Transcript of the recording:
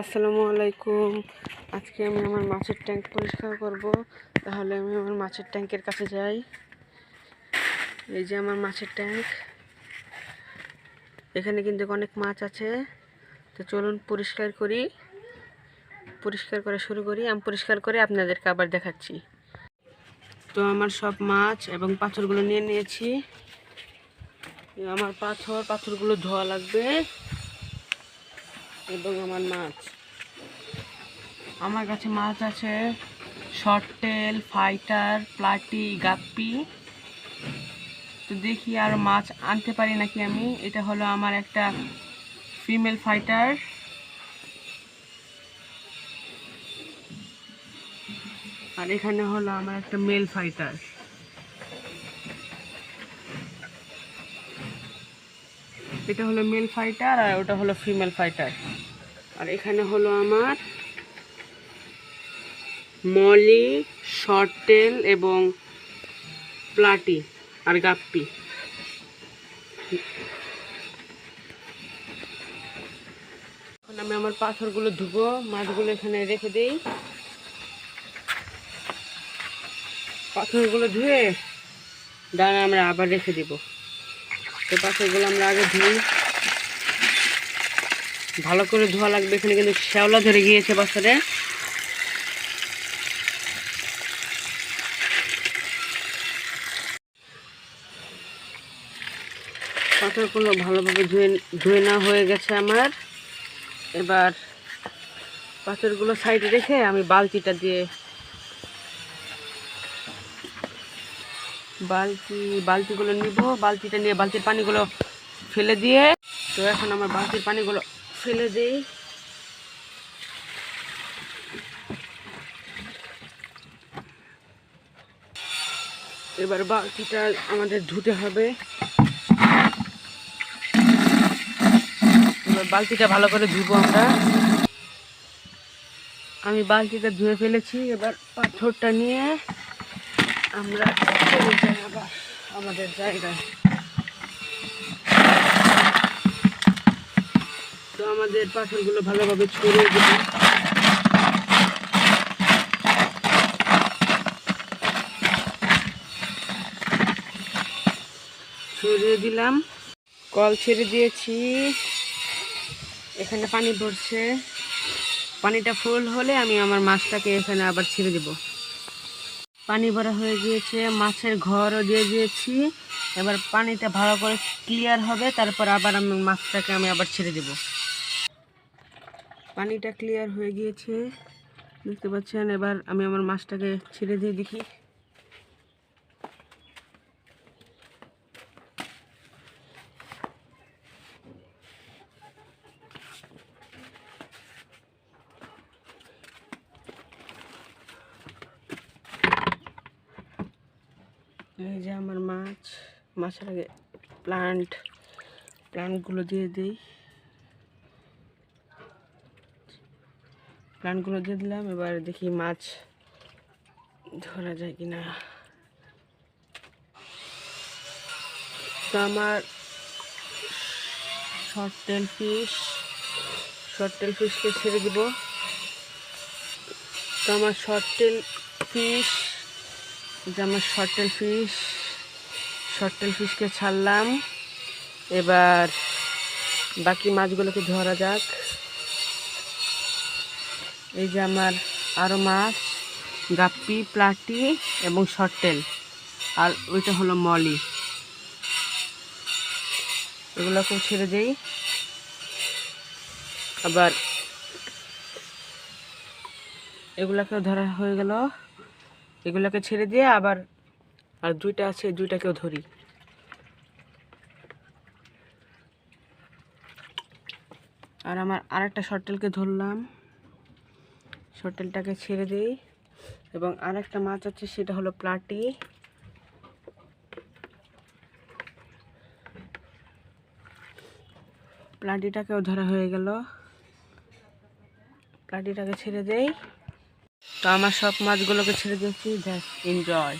আসসালামু আলাইকুম। আজকে আমি আমার মাছের ট্যাঙ্ক পরিষ্কার করব। তাহলে আমি আমার মাছের ট্যাঙ্কের কাছে যাই। এই যে আমার মাছের ট্যাঙ্ক। এখানে কিন্তু অনেক মাছ আছে। তো চলুন পরিষ্কার করি। পরিষ্কার করা শুরু করি। আমি পরিষ্কার করে আপনাদেরকে আবার দেখাচ্ছি। তো আমার সব মাছ এবং পাথরগুলো নিয়ে নিয়েছি। আমার পাথর, পাথরগুলো ধোয়া লাগবে। এবং আমার মাছ। আমার কাছে মাছ আছে শর্ট টেল ফাইটার, প্লাটি, গাপ্পি। তো দেখি আর মাছ আনতে পারি নাকি আমি? এটা হলো আমার একটা ফিমেল ফাইটার। আর এখানে হলো আমার একটা মেল ফাইটার। এটা হলো মেল ফাইটার আর ওটা হলো ফিমেল ফাইটার। আর এখানে হলো আমার মলি, শর্টেল এবং প্লাটি আর গাপ্পি। এখন আমি আমার পাথরগুলো ধুবো, মাছগুলো এখানে রেখে দিই। পাথরগুলো ধুয়ে ডানা আমরা আবার রেখে দিব। তো পাথরগুলো আমরা আগে ধুই। ভালো করে ধোয়া লাগবে। এখানে কিন্তু শ্যাওলা ধরে গিয়েছে বছরে পাথরগুলো ভালোভাবে ধুয়ে ধুয়ে না হয়ে গেছে আমার। এবার পাথরগুলো সাইডে রেখে আমি বালতিটা দিয়ে বালতি বালতিগুলো নিব। বালতিটা নিয়ে বালতির পানিগুলো ফেলে দিয়ে তো এখন আমার বালতির পানিগুলো ফেলে দিই। এবার বালতিটা আমাদের ধুতে হবে। এবার বালতিটা ভালো করে ধুবো আমরা। আমি বালতিটা ধুয়ে ফেলেছি, এবার পাথরটা নিয়ে আমরা আবার আমাদের জায়গায়। আমাদের পাথরগুলো ভালোভাবে ছড়িয়ে দেবো। ছড়িয়ে দিলাম। কল ছেড়ে দিয়েছি। এখানে পানি ভরছে। পানিটা ফুল হলে আমি আমার মাছটাকে এখানে আবার ছেড়ে দেব। পানি ভরা হয়ে গিয়েছে। মাছের ঘরও দিয়ে দিয়েছি। এবার পানিটা ভালো করে ক্লিয়ার হবে। তারপর আবার আমি মাছটাকে আমি আবার ছেড়ে দেব। পানিটা ক্লিয়ার হয়ে গিয়েছে। দেখতে পাচ্ছেন, এবার আমি আমার মাছটাকে ছেড়ে দিয়ে দেখি। এই যে আমার মাছ, মাছের আগে প্লান্ট প্লান্টগুলো দিয়ে দিই। প্লান্টগুলো দিয়ে দিলাম, এবার দেখি মাছ ধরা যায় কিনা। তো আমার short tail fish short tail ফিশকে ছেড়ে দিব। তো আমার শর্ট টেল ফিশ যে আমার শর্টেল ফিশ শর্টেল ফিশকে ছাড়লাম। এবার বাকি মাছগুলোকে ধরা যাক। এই যে আমার আরও মাছ, গাপ্পি, প্লাটি এবং শর্টেল আর ওইটা হলো মলি। এগুলোকেও ছেড়ে দেই। আবার এগুলাকেও ধরা হয়ে গেল। এগুলোকে ছেড়ে দিয়ে আবার আর দুইটা আছে দুইটাকেও ধরি। আর আমার আরেকটা শর্টেলকে ধরলাম। শর্টেলটাকে ছেড়ে দিই। এবং আরেকটা মাছ আছে, সেটা হলো প্লাটি। প্লাটিটাকেও ধরা হয়ে গেল। প্লাটিটাকে ছেড়ে দেই। তো আমার সব মাছগুলোকে ছেড়ে দিয়েছি। Just enjoy